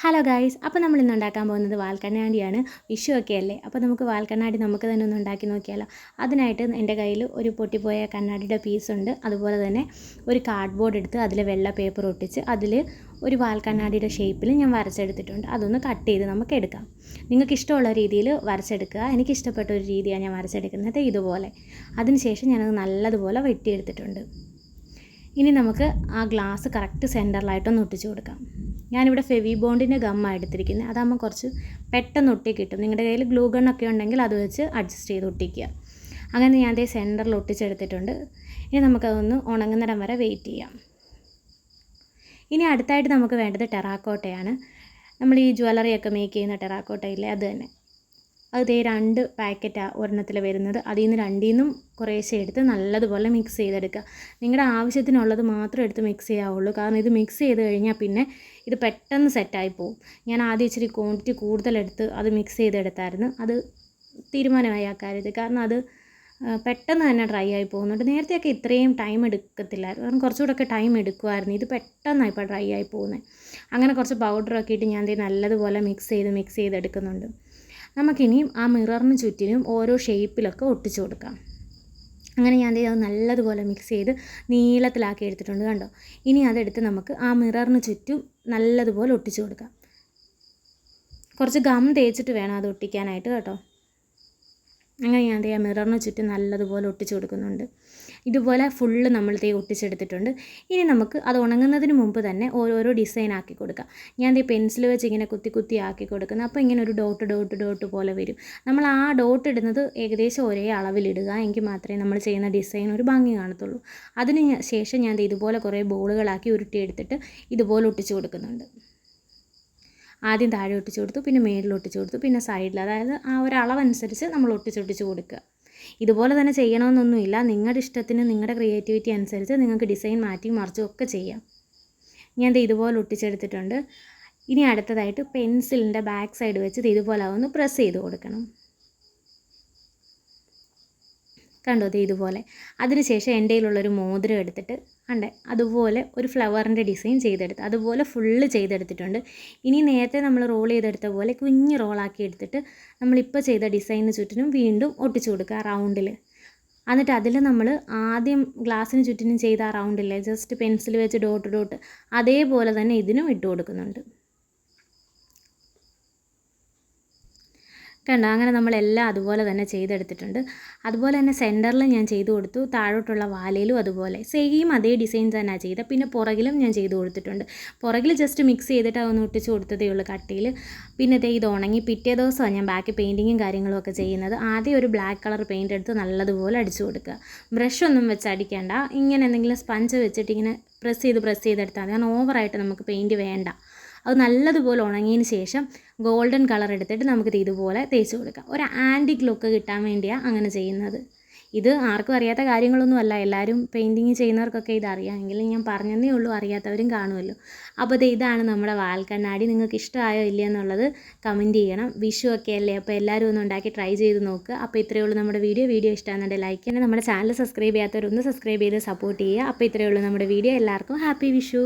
Hello guys അപ്പോൾ നമ്മൾ ഇന്ന് ഉണ്ടാക്കാൻ പോകുന്നത് വാൽക്കണ്ണാടിയാണ്. വിഷു ഒക്കെ അല്ലേ? അപ്പോൾ നമുക്ക് വാൽക്കണ്ണാടി നമുക്ക് തന്നെ ഒന്ന് ഉണ്ടാക്കി നോക്കിയാലോ. അതിനായിട്ട് എന്റെ കയ്യിൽ ഒരു പൊട്ടിപ്പോയ കണ്ണാടിയുടെ പീസ് ഉണ്ട്. അതുപോലെ തന്നെ ഒരു കാർഡ്ബോർഡ് എടുത്ത് അതിൽ വെള്ള പേപ്പർ ഒട്ടിച്ച് അതിൽ ഒരു വാൽക്കണ്ണാടിയുടെ ഷേപ്പിൽ ഞാൻ വരച്ചെടുത്തിട്ടുണ്ട്. അതൊന്ന് കട്ട് ചെയ്ത് നമുക്ക് എടുക്കാം. നിങ്ങൾക്ക് ഇഷ്ടമുള്ള രീതിയിൽ വരച്ചെടുക്കുക. എനിക്ക് ഇഷ്ടപ്പെട്ട ഒരു രീതിയാണ് ഞാൻ വരച്ചെടുക്കുന്നത് ഇതുപോലെ. അതിനുശേഷം ഞാനത് നല്ലതുപോലെ വെട്ടിയെടുത്തിട്ടുണ്ട്. ഇനി നമുക്ക് ആ ഗ്ലാസ് കറക്റ്റ് സെന്ററിലായിട്ടൊന്ന് ഒട്ടിച്ചു കൊടുക്കാം. ഞാനിവിടെ ഫെവി ബോണ്ടിന്റെ ഗമ്മാണ് എടുത്തിരിക്കുന്നത് അതാകുമ്പോൾ കുറച്ച് പെട്ടെന്ന് ഒട്ടി കിട്ടും. നിങ്ങളുടെ കയ്യിൽ ഗ്ലൂ ഗണ്ണൊക്കെ ഉണ്ടെങ്കിൽ അത് വെച്ച് അഡ്ജസ്റ്റ് ചെയ്ത് ഒട്ടിക്കുക. അങ്ങനെ ഞാൻ അതേ സെന്ററിൽ ഒട്ടിച്ചെടുത്തിട്ടുണ്ട്. ഇനി നമുക്കതൊന്ന് ഉണങ്ങുന്നിടം വരെ വെയിറ്റ് ചെയ്യാം. ഇനി അടുത്തായിട്ട് നമുക്ക് വേണ്ടത് ടെറാക്കോട്ടയാണ്. നമ്മൾ ഈ ജ്വല്ലറിയൊക്കെ മേക്ക് ചെയ്യുന്ന ടെറാക്കോട്ടയില്ലേ അത് തന്നെ. അത് രണ്ട് പാക്കറ്റാണ് ഒരെണ്ണത്തിൽ വരുന്നത്. അതിൽ നിന്ന് രണ്ടിൽ നിന്നും കുറേശ്ശെ എടുത്ത് നല്ലതുപോലെ മിക്സ് ചെയ്തെടുക്കുക നിങ്ങളുടെ ആവശ്യത്തിനുള്ളത് മാത്രം എടുത്ത് മിക്സ് ചെയ്യാവുള്ളൂ. കാരണം ഇത് മിക്സ് ചെയ്ത് കഴിഞ്ഞാൽ പിന്നെ ഇത് പെട്ടെന്ന് സെറ്റായി പോകും ഞാൻ ആദ്യം ഇച്ചിരി ക്വാണ്ടിറ്റി കൂടുതലെടുത്ത് അത് മിക്സ് ചെയ്തെടുത്തായിരുന്നു. അത് തീരുമാനമായി ആ കാര്യത്തിൽ. കാരണം അത് പെട്ടെന്ന് തന്നെ ഡ്രൈ ആയി പോകുന്നുണ്ട്. നേരത്തെയൊക്കെ ഇത്രയും ടൈം എടുക്കത്തില്ലായിരുന്നു. കാരണം കുറച്ചുകൂടെ ഒക്കെ ടൈം എടുക്കുമായിരുന്നു ഇത് പെട്ടെന്നാണ് ഇപ്പോൾ ഡ്രൈ ആയി പോകുന്നത് അങ്ങനെ കുറച്ച് പൗഡറൊക്കെ ഇട്ട് ഞാൻ നല്ലതുപോലെ മിക്സ് ചെയ്ത് മിക്സ് ചെയ്തെടുക്കുന്നുണ്ട്. നമുക്കിനിയും ആ മിററിന് ചുറ്റിനും ഓരോ ഷേപ്പിലൊക്കെ ഒട്ടിച്ചു കൊടുക്കാം. അങ്ങനെ ഞാൻ അത് നല്ലതുപോലെ മിക്സ് ചെയ്ത് നീളത്തിലാക്കി എടുത്തിട്ടുണ്ട് കണ്ടോ? ഇനി അതെടുത്ത് നമുക്ക് ആ മിററിന് ചുറ്റും നല്ലതുപോലെ ഒട്ടിച്ചു കൊടുക്കാം. കുറച്ച് ഗം തേച്ചിട്ട് വേണം അത് ഒട്ടിക്കാനായിട്ട് കേട്ടോ. അങ്ങനെ ഞാൻ ദേ മിററിന് ചുറ്റും നല്ലതുപോലെ ഒട്ടിച്ചു കൊടുക്കുന്നുണ്ട്. ഇതുപോലെ ഫുള്ള് നമ്മൾ തേ ഒട്ടിച്ചെടുത്തിട്ടുണ്ട്. ഇനി നമുക്ക് അത് ഉണങ്ങുന്നതിന് മുമ്പ് തന്നെ ഓരോരോ ഡിസൈൻ ആക്കി കൊടുക്കാം. ഞാൻ ദേ പെൻസിൽ വെച്ച് ഇങ്ങനെ കുത്തി കുത്തി ആക്കി കൊടുക്കുന്നത്. അപ്പോൾ ഇങ്ങനെ ഒരു ഡോട്ട് ഡോട്ട് ഡോട്ട് പോലെ വരും. നമ്മൾ ആ ഡോട്ട് ഇടുന്നത് ഏകദേശം ഒരേ അളവിലിടുക എങ്കിൽ മാത്രമേ നമ്മൾ ചെയ്യുന്ന ഡിസൈൻ ഒരു ഭംഗി കാണത്തുള്ളൂ. അതിന് ശേഷം ഞാൻ ഇതുപോലെ കുറേ ബോളുകളാക്കി ഉരുട്ടിയെടുത്തിട്ട് ഇതുപോലെ ഒട്ടിച്ചു കൊടുക്കുന്നുണ്ട്. ആദ്യം താഴെ ഒട്ടിച്ചു കൊടുത്തു പിന്നെ മേളിൽ ഒട്ടിച്ചു കൊടുത്തു പിന്നെ സൈഡിൽ. അതായത് ആ ഒരു അളവനുസരിച്ച് നമ്മൾ ഒട്ടിച്ചൊട്ടിച്ച് കൊടുക്കുക. ഇതുപോലെ തന്നെ ചെയ്യണമെന്നൊന്നുമില്ല. നിങ്ങളുടെ ഇഷ്ടത്തിന് നിങ്ങളുടെ ക്രിയേറ്റിവിറ്റി അനുസരിച്ച് നിങ്ങൾക്ക് ഡിസൈൻ മാറ്റി മറിച്ചും ഒക്കെ ചെയ്യാം. ഞാൻ ഇത് ഇതുപോലെ ഒട്ടിച്ചെടുത്തിട്ടുണ്ട്. ഇനി അടുത്തതായിട്ട് പെൻസിലിന്റെ ബാക്ക് സൈഡ് വെച്ച് ഇതുപോലെ ഒന്ന് പ്രസ് ചെയ്ത് കൊടുക്കണം. കണ്ടോ ഇത് ഇതുപോലെ. അതിനുശേഷം എന്റെ കയ്യിലുള്ളൊരു മോതിരം എടുത്തിട്ട് ഉണ്ട് അതുപോലെ ഒരു ഫ്ലവറിന്റെ ഡിസൈൻ ചെയ്തെടുത്ത് അതുപോലെ ഫുള്ള് ചെയ്തെടുത്തിട്ടുണ്ട്. ഇനി നേരത്തെ നമ്മൾ റോൾ ചെയ്തെടുത്ത പോലെ കുഞ്ഞ് റോളാക്കി എടുത്തിട്ട് നമ്മളിപ്പോൾ ചെയ്ത ഡിസൈനിന് ചുറ്റിനും വീണ്ടും ഒട്ടിച്ചു കൊടുക്കുക റൗണ്ടിൽ എന്നിട്ട് അതിൽ നമ്മൾ ആദ്യം ഗ്ലാസ്സിന് ചുറ്റിനും ചെയ്ത ആ റൗണ്ടില്ലേ ജസ്റ്റ് പെൻസിൽ വെച്ച് ഡോട്ട് ഡോട്ട് അതേപോലെ തന്നെ ഇതിനും ഇട്ട് കൊടുക്കുന്നുണ്ട്. കണ്ടോ? അങ്ങനെ നമ്മളെല്ലാം അതുപോലെ തന്നെ ചെയ്തെടുത്തിട്ടുണ്ട്. അതുപോലെ തന്നെ സെന്ററിൽ ഞാൻ ചെയ്തു കൊടുത്തു. താഴോട്ടുള്ള വാലയിലും അതുപോലെ. സെയിം അതേ ഡിസൈൻ തന്നെയാണ് ചെയ്തത്. പിന്നെ പുറകിലും ഞാൻ ചെയ്തു കൊടുത്തിട്ടുണ്ട്. പുറകിൽ ജസ്റ്റ് മിക്സ് ചെയ്തിട്ട് അതൊന്ന് ഒട്ടിച്ച് കൊടുത്തതേ ഉള്ളൂ കട്ടിയിൽ പിന്നെ ഇത് ഉണങ്ങി പിറ്റേ ദിവസമാണ് ഞാൻ ബാക്കി പെയിന്റിങ്ങും കാര്യങ്ങളും ഒക്കെ ചെയ്യുന്നത്. ആദ്യം ഒരു ബ്ലാക്ക് കളർ പെയിന്റ് എടുത്ത് നല്ലതുപോലെ അടിച്ചു കൊടുക്കുക. ബ്രഷ് ഒന്നും വെച്ച് അടിക്കേണ്ട. ഇങ്ങനെ എന്തെങ്കിലും സ്പഞ്ച് വെച്ചിട്ട് ഇങ്ങനെ പ്രസ് ചെയ്ത് പ്രസ് ചെയ്തെടുത്താൽ മതി. കാരണം ഓവറായിട്ട് നമുക്ക് പെയിന്റ് വേണ്ട. അത് നല്ലതുപോലെ ഉണങ്ങിയതിന് ശേഷം ഗോൾഡൻ കളർ എടുത്തിട്ട് നമുക്കിത് ഇതുപോലെ തേച്ച് കൊടുക്കാം. ഒരു ആന്റിക് ലുക്ക് കിട്ടാൻ വേണ്ടിയാണ് അങ്ങനെ ചെയ്യുന്നത്. ഇത് ആർക്കും അറിയാത്ത കാര്യങ്ങളൊന്നുമല്ല എല്ലാവരും പെയിന്റിങ് ചെയ്യുന്നവർക്കൊക്കെ ഇത് അറിയാമെങ്കിൽ ഞാൻ പറഞ്ഞതേ ഉള്ളൂ അറിയാത്തവരും കാണുമല്ലോ. അപ്പോൾ ഇത് ഇതാണ് നമ്മുടെ വാൽക്കണ്ണാടി. നിങ്ങൾക്ക് ഇഷ്ടമായോ ഇല്ല എന്നുള്ളത് കമന്റ് ചെയ്യണം. വിഷു ഒക്കെ അല്ലേ? അപ്പോൾ എല്ലാവരും ഒന്ന് ഉണ്ടാക്കി ട്രൈ ചെയ്ത് നോക്കുക അപ്പോൾ ഇത്രയേ ഉള്ളൂ നമ്മുടെ വീഡിയോ വീഡിയോ ഇഷ്ടമാണെന്നുണ്ടെങ്കിൽ ലൈക്ക് ചെയ്യണം. നമ്മുടെ ചാനൽ സബ്സ്ക്രൈബ് ചെയ്യാത്തവരൊന്ന് സബ്സ്ക്രൈബ് ചെയ്ത് സപ്പോർട്ട് ചെയ്യുക. അപ്പോൾ ഇത്രയേ ഉള്ളൂ നമ്മുടെ വീഡിയോ എല്ലാവർക്കും ഹാപ്പി വിഷു